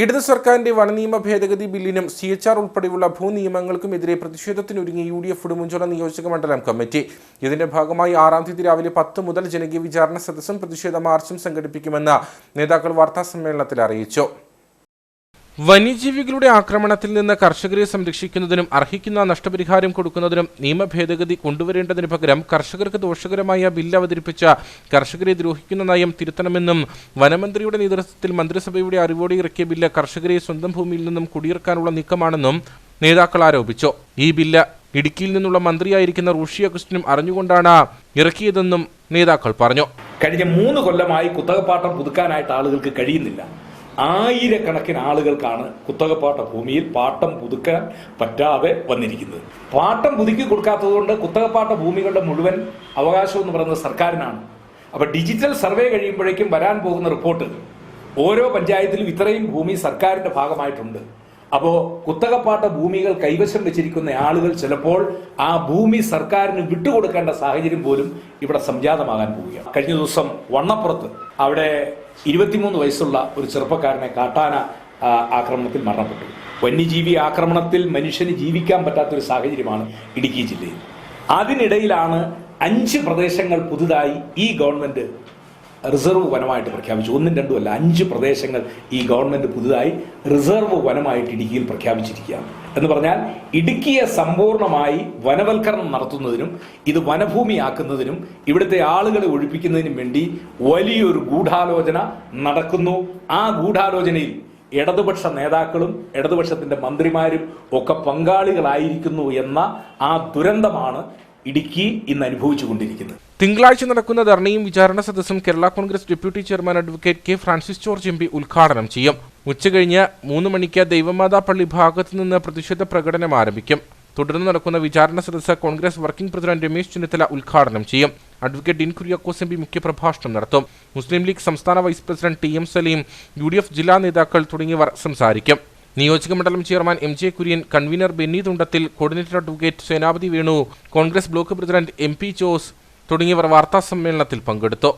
ഇടത് സർക്കാരിന്റെ വനനിയമ ഭേദഗതി ബില്ലിനും സി എച്ച് ആർ ഉൾപ്പെടെയുള്ള ഭൂനിയമങ്ങൾക്കുമെതിരെ പ്രതിഷേധത്തിനൊരുങ്ങി യു ഡി എഫ് ഉടുമ്പൻചോല നിയോജക മണ്ഡലം കമ്മിറ്റി. ഇതിന്റെ ഭാഗമായി ആറാം തീയതി രാവിലെ പത്ത് മുതൽ ജനകീയ വിചാരണ സദസ്സും പ്രതിഷേധ മാർച്ചും സംഘടിപ്പിക്കുമെന്ന് നേതാക്കൾ വാർത്താ സമ്മേളനത്തിൽ അറിയിച്ചു. വന്യജീവികളുടെ ആക്രമണത്തിൽ നിന്ന് കർഷകരെ സംരക്ഷിക്കുന്നതിനും അർഹിക്കുന്ന നഷ്ടപരിഹാരം കൊടുക്കുന്നതിനും നിയമ ഭേദഗതി കൊണ്ടുവരേണ്ടതിന് പകരം കർഷകർക്ക് ദോഷകരമായ ബില്ല് അവതരിപ്പിച്ച കർഷകരെ ദ്രോഹിക്കുന്ന നയം തിരുത്തണമെന്നും വനമന്ത്രിയുടെ നേതൃത്വത്തിൽ മന്ത്രിസഭയുടെ അറിവോടെ ഇറക്കിയ ബില്ല് കർഷകരെ സ്വന്തം ഭൂമിയിൽ നിന്നും കുടിയിറക്കാനുള്ള നീക്കമാണെന്നും നേതാക്കൾ ആരോപിച്ചു. ഈ ബില്ല് ഇടുക്കിയിൽ നിന്നുള്ള മന്ത്രിയായിരിക്കുന്ന റൂഷി അഗസ്റ്റിനും അറിഞ്ഞുകൊണ്ടാണ് ഇറക്കിയതെന്നും നേതാക്കൾ പറഞ്ഞു. കഴിഞ്ഞ മൂന്ന് കൊല്ലമായി കുത്തകപ്പാട്ടം പുതുക്കാനായിട്ട് ആളുകൾക്ക് കഴിയുന്നില്ല. ആയിരക്കണക്കിന് ആളുകൾക്കാണ് കുത്തകപ്പാട്ട ഭൂമിയിൽ പാട്ടം പുതുക്കാൻ പറ്റാതെ വന്നിരിക്കുന്നത്. പാട്ടം പുതുക്കി കൊടുക്കാത്തതുകൊണ്ട് കുത്തകപ്പാട്ട ഭൂമികളുടെ മുഴുവൻ അവകാശം എന്ന് പറയുന്നത് സർക്കാരിനാണ്. അപ്പൊ ഡിജിറ്റൽ സർവേ കഴിയുമ്പോഴേക്കും വരാൻ പോകുന്ന റിപ്പോർട്ട് ഓരോ പഞ്ചായത്തിലും ഇത്രയും ഭൂമി സർക്കാരിന്റെ ഭാഗമായിട്ടുണ്ട്. അപ്പോ കുത്തകപ്പാട്ട ഭൂമികൾ കൈവശം വെച്ചിരിക്കുന്ന ആളുകൾ ചിലപ്പോൾ ആ ഭൂമി സർക്കാരിന് വിട്ടുകൊടുക്കേണ്ട സാഹചര്യം പോലും ഇവിടെ സംജാതമാകാൻ പോവുകയാണ്. കഴിഞ്ഞ ദിവസം വണ്ണപ്പുറത്ത് അവിടെ ഇരുപത്തിമൂന്ന് വയസ്സുള്ള ഒരു ചെറുപ്പക്കാരനെ കാട്ടാന ആക്രമണത്തിൽ മരണപ്പെട്ടു. വന്യജീവി ആക്രമണത്തിൽ മനുഷ്യന് ജീവിക്കാൻ പറ്റാത്ത ഒരു സാഹചര്യമാണ് ഇടുക്കി ജില്ലയിൽ. അതിനിടയിലാണ് അഞ്ച് പ്രദേശങ്ങൾ പുതുതായി ഈ ഗവൺമെന്റ് റിസർവ് വനമായിട്ട് പ്രഖ്യാപിച്ചു. ഒന്നും രണ്ടും അല്ല അഞ്ച് പ്രദേശങ്ങൾ ഈ ഗവൺമെന്റ് പുതുതായി റിസർവ് വനമായിട്ട് ഇടുക്കിയിൽ പ്രഖ്യാപിച്ചിരിക്കുകയാണ്. എന്ന് പറഞ്ഞാൽ ഇടുക്കിയെ സമ്പൂർണമായി വനവൽക്കരണം നടത്തുന്നതിനും ഇത് വനഭൂമിയാക്കുന്നതിനും ഇവിടുത്തെ ആളുകളെ ഒഴിപ്പിക്കുന്നതിനും വേണ്ടി വലിയൊരു ഗൂഢാലോചന നടക്കുന്നു. ആ ഗൂഢാലോചനയിൽ ഇടതുപക്ഷ നേതാക്കളും ഇടതുപക്ഷത്തിന്റെ മന്ത്രിമാരും ഒക്കെ പങ്കാളികളായിരിക്കുന്നു എന്ന ആ ദുരന്തമാണ് ഇടുക്കി ഇന്ന് അനുഭവിച്ചു കൊണ്ടിരിക്കുന്നത് തിങ്കളാഴ്ച നടക്കുന്ന ധർണയും വിചാരണ സദസ്സും Kerala Congress deputy chairman advocate K Francis George M P ഉദ്ഘാടനം ചെയ്യും. ഉച്ചകഴിഞ്ഞ് മൂന്ന് മണിക്ക് ദൈവമാതാ പള്ളി ഭാഗത്തു നിന്ന് പ്രതിഷേധ പ്രകടനം ആരംഭിക്കും. തുടർന്ന് നടക്കുന്ന വിചാരണ സദസ്സ് കോൺഗ്രസ് വർക്കിംഗ് പ്രസിഡന്റ് രമേശ് ചെന്നിത്തല ഉദ്ഘാടനം ചെയ്യും. Advocate Dean Kuriakose M P മുഖ്യപ്രഭാഷണം നടത്തും. മുസ്ലിം ലീഗ് സംസ്ഥാന vice president T M Saleem U D F ജില്ലാ നേതാക്കൾ തുടങ്ങിയവർ സംസാരിക്കും. നിയോജക മണ്ഡലം chairman M J Kurian convener Benny Thundathil coordinator advocate Senapathy Venu Congress block president M P Jose തുടങ്ങിയവർ വാർത്താസമ്മേളനത്തിൽ പങ്കെടുത്തു